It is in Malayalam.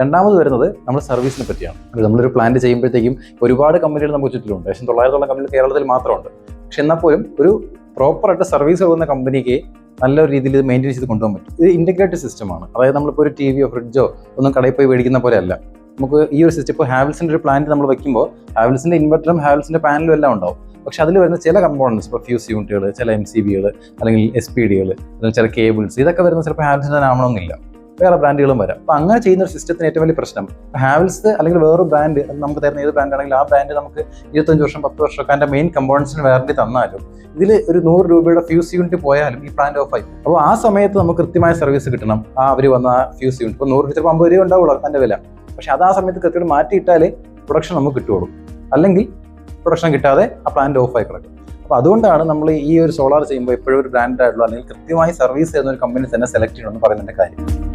രണ്ടാമത് വരുന്നത് നമ്മൾ സർവീസിനെ പറ്റിയാണ്. നമ്മളൊരു പ്ലാന്റ് ചെയ്യുമ്പോഴത്തേക്കും ഒരുപാട് കമ്പനികൾ നമുക്ക് ചുറ്റിലുണ്ട് ഏകദേശം തൊള്ളായിരത്തോളം കമ്പനികൾ കേരളത്തിൽ മാത്രമുണ്ട്. പക്ഷെ എന്നാൽ പോലും ഒരു പ്രോപ്പറായിട്ട് സർവീസ് കൊടുക്കുന്ന കമ്പനിക്ക് നല്ല രീതിയിൽ ഇത് മെയിന്റെയിൻ ചെയ്ത് കൊണ്ടുപോകാൻ പറ്റും. ഇത് ഇന്റഗ്രേറ്റഡ് സിസ്റ്റമാണ് അതായത് നമ്മളിപ്പോൾ ഒരു ടി വിയോ ഫ്രിഡ്ജോ ഒന്നും കടയിൽ പോയി മേടിക്കുന്ന പോലെ അല്ല. നമുക്ക് ഈ ഒരു സിസ്റ്റം ഇപ്പോൾ ഹാവൽസിന്റെ ഒരു പ്ലാന്റ് നമ്മൾ വെക്കുമ്പോൾ ഹാവൽസിന്റെ ഇൻവെർട്ടറും ഹാവൽസിന്റെ പാനലും എല്ലാം ഉണ്ടാവും. പക്ഷെ അതിൽ വരുന്ന ചില കമ്പോണൻസ് ഇപ്പോൾ ഫ്യൂസ് യൂണിറ്റുകൾ ചില എം സി ബികൾ അല്ലെങ്കിൽ എസ് പി ഡികൾ അല്ലെങ്കിൽ ചില കേബിൾസ് ഇതൊക്കെ വരുന്ന ചിലപ്പോൾ ഹാവൽസിന്റെ ആവണമെന്നില്ല വേറെ ബ്രാൻഡുകളും വരാം. അപ്പൊ അങ്ങനെ ചെയ്യുന്ന ഒരു സിസ്റ്റത്തിന് ഏറ്റവും വലിയ പ്രശ്നം ഹാവൽസ് അല്ലെങ്കിൽ വേറെ ബ്രാൻഡ് നമുക്ക് തരുന്ന ഏത് ബ്രാൻഡ് ആണെങ്കിലും ആ ബ്രാൻഡ് നമുക്ക് ഇരുപത്തഞ്ച് വർഷം പത്ത് വർഷമൊക്കെ അതിന്റെ മെയിൻ കമ്പോണൻസിന് വാറണ്ടി തന്നാലും ഇതിൽ ഒരു നൂറ് രൂപയുടെ ഫ്യൂസ് യൂണിറ്റ് പോയാലും ഈ പ്ലാന്റ് ഓഫ് ആയി. അപ്പോൾ ആ സമയത്ത് നമുക്ക് കൃത്യമായ സർവീസ് കിട്ടണം. ആ അവർ വന്ന ഫ്യൂസ് യൂണിറ്റ് ഇപ്പോൾ നൂറ് ചിലപ്പോൾ അമ്പത് രൂപ ഉണ്ടാവുള്ളൂ അതിന്റെ വില. പക്ഷെ അത് ആ സമയത്ത് കൃത്യമായിട്ട് മാറ്റിയിട്ടാലേ പ്രൊഡക്ഷൻ നമുക്ക് കിട്ടുള്ളൂ അല്ലെങ്കിൽ പ്രൊഡക്ഷൻ കിട്ടാതെ ആ പ്ലാന്റ് ഓഫ് ആയി കിടക്കും. അപ്പോൾ അതുകൊണ്ടാണ് നമ്മൾ ഈ ഒരു സോളാർ ചെയ്യുമ്പോൾ എപ്പോഴും ഒരു ബ്രാൻഡ് ആയിട്ടുള്ള അല്ലെങ്കിൽ കൃത്യമായി സർവീസ് ചെയ്യുന്ന ഒരു കമ്പനി തന്നെ സെലക്ട് ചെയ്യണമെന്ന് പറയുന്നതിന്റെ കാര്യം.